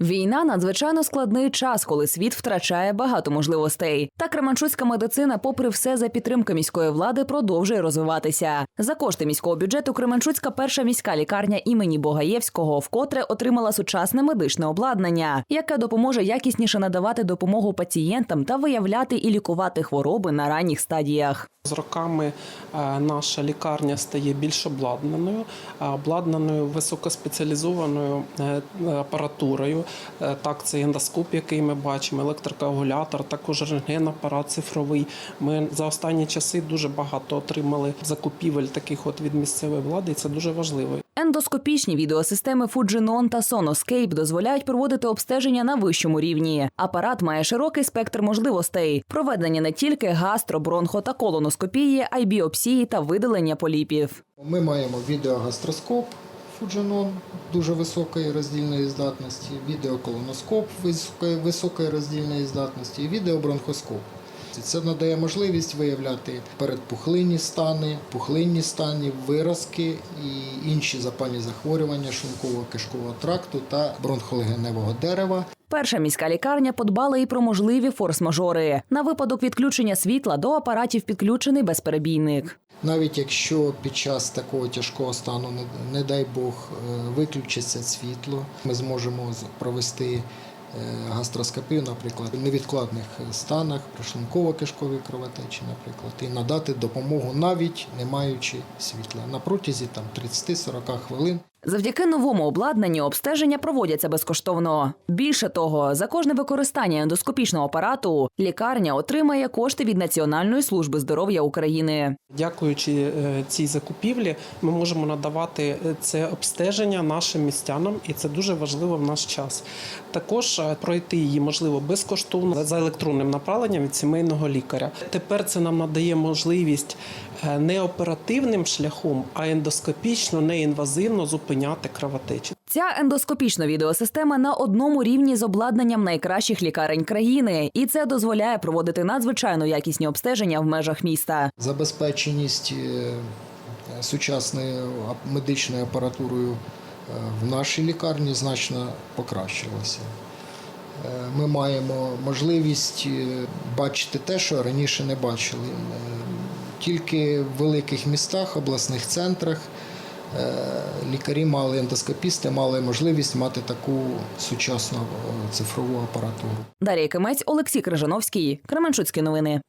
Війна надзвичайно складний час, коли світ втрачає багато можливостей. Та Кременчуцька медицина, попри все, за підтримки міської влади, продовжує розвиватися. За кошти міського бюджету Кременчуцька перша міська лікарня імені Богаєвського вкотре отримала сучасне медичне обладнання, яке допоможе якісніше надавати допомогу пацієнтам та виявляти і лікувати хвороби на ранніх стадіях. З роками е, наша лікарня стає більш обладнаною, обладнаною високоспеціалізованою е, апаратурою. Е, Так, це ендоскоп, який ми бачимо, електрокоагулятор, також рентген-апарат цифровий. Ми за останні часи дуже багато отримали закупівель таких от від місцевої влади, і це дуже важливо. Ендоскопічні відеосистеми Fujinon та Sonoscape дозволяють проводити обстеження на вищому рівні. Апарат має широкий спектр можливостей: проведення не тільки гастро, бронхо та колоноскопії, а й біопсії та видалення поліпів. Ми маємо відеогастроскоп Fujinon дуже високої роздільної здатності, відеоколоноскоп високої, роздільної здатності і відеобронхоскоп. Це надає можливість виявляти передпухлинні стани, пухлинні стані, виразки і інші запальні захворювання шлунково-кишкового тракту та бронхолегеневого дерева. Перша міська лікарня подбала і про можливі форс-мажори. На випадок відключення світла до апаратів підключений безперебійник. Навіть якщо під час такого тяжкого стану, не, дай Бог, е, виключиться світло, ми зможемо провести е, гастроскопію, наприклад, в невідкладних станах, при шлунково-кишковій кровотечі, наприклад, і надати допомогу навіть не маючи світла на протязі там 30-40 хвилин. Завдяки новому обладнанню обстеження проводяться безкоштовно. Більше того, за кожне використання ендоскопічного апарату лікарня отримає кошти від Національної служби здоров'я України. Дякуючи е, цій закупівлі, ми можемо надавати е, це обстеження нашим містянам, і це дуже важливо в наш час. Також е, пройти її можливо безкоштовно за електронним направленням від сімейного лікаря. Тепер це нам надає можливість не оперативним шляхом, а ендоскопічно, неінвазивно зупиняти кровотечі. Ця ендоскопічна відеосистема на одному рівні з обладнанням найкращих лікарень країни, і це дозволяє проводити надзвичайно якісні обстеження в межах міста. Забезпеченість е, сучасною медичною апаратурою е, в нашій лікарні значно покращилася. Е, Ми маємо можливість бачити те, що раніше не бачили. Тільки в великих містах, обласних центрах лікарі мали ендоскопісти, мали можливість мати таку сучасну е, цифрову апаратуру. Дар'я Кимець, Олексій Крижановський, Кременчуцькі новини.